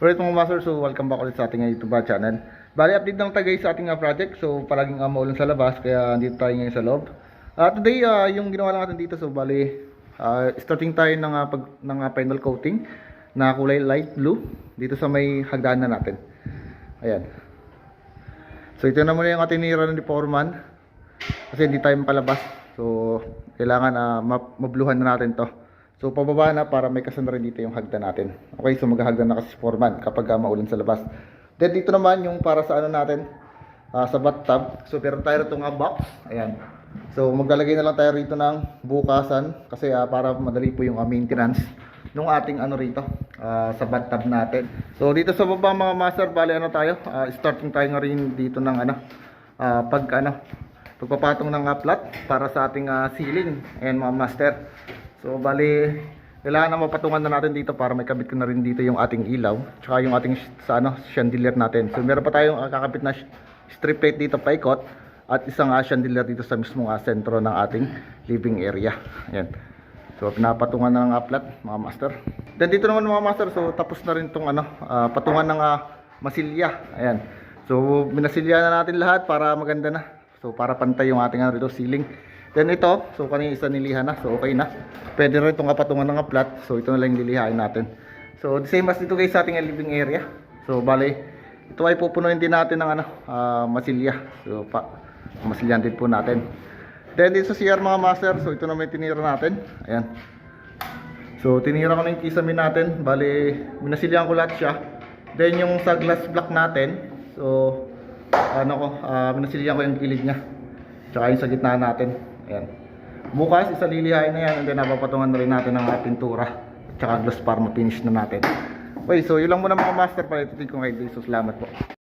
Alright mga master, so welcome back ulit sa ating YouTube channel. Bali, update lang tagay sa ating uh, project. So, palaging uh, maulan sa labas, kaya dito tayo ngayon sa loob. Uh, today, uh, yung ginawa natin dito, so bali, uh, starting tayo ng, uh, pag, ng uh, final coating na kulay light blue dito sa may hagdanan natin. Ayan. So, ito na muna yung ating nira ni Foreman. Kasi hindi tayo makalabas. So, kailangan uh, ma- mabluhan na natin to. So, pababa na para may kasama rin dito yung hagdan natin. Okay, so maghahagdan na kasi si Foreman kapag uh, maulan sa labas. Then, dito naman yung para sa ano natin, ah, sa bathtub. So, meron tayo itong uh, box. Ayan. So, maglalagay na lang tayo rito ng bukasan kasi ah, para madali po yung ah, maintenance nung ating ano rito ah, sa bathtub natin. So, dito sa baba mga master, bali ano tayo, ah, starting tayo nga rin dito ng ano, ah, pag ano, pagpapatong ng uh, plot para sa ating ah, ceiling. Ayan mga master. So bali, kailangan na mapatungan na natin dito para may kabit ko na rin dito yung ating ilaw. Tsaka yung ating sa ano, chandelier natin. So meron pa tayong ah, kakabit na strip plate dito paikot at isang uh, chandelier dito sa mismong ah, sentro ng ating living area. Ayan. So pinapatungan na ng uplat mga master. Then dito naman mga master, so tapos na rin tong ano, ah, patungan ng ah, masilya. Ayan. So minasilya na natin lahat para maganda na. So para pantay yung ating ano rito ceiling. Then ito, so kanina isa nilihan na, so okay na. Pwede rin itong kapatungan ng uplat, so ito na lang lilihain natin. So the same as dito guys sa ating living area. So bali, ito ay pupunuin din natin ng ano, ah, masilya. So pa, masilyan din po natin. Then dito sa CR mga master, so ito na may tinira natin. Ayan. So tinira ko na yung kisame natin. Bali, minasilyan ko lahat siya. Then yung sa glass block natin, so ano ko, ah, minasilyan ko yung gilid niya. Tsaka yung sa gitna natin. Ayan. Bukas, isa lilihain na yan and then napapatungan na rin natin ng ah, pintura. Tsaka gloss para ma-finish na natin. Okay, so yun lang muna mga master para itutin ko kay Jesus. Salamat po.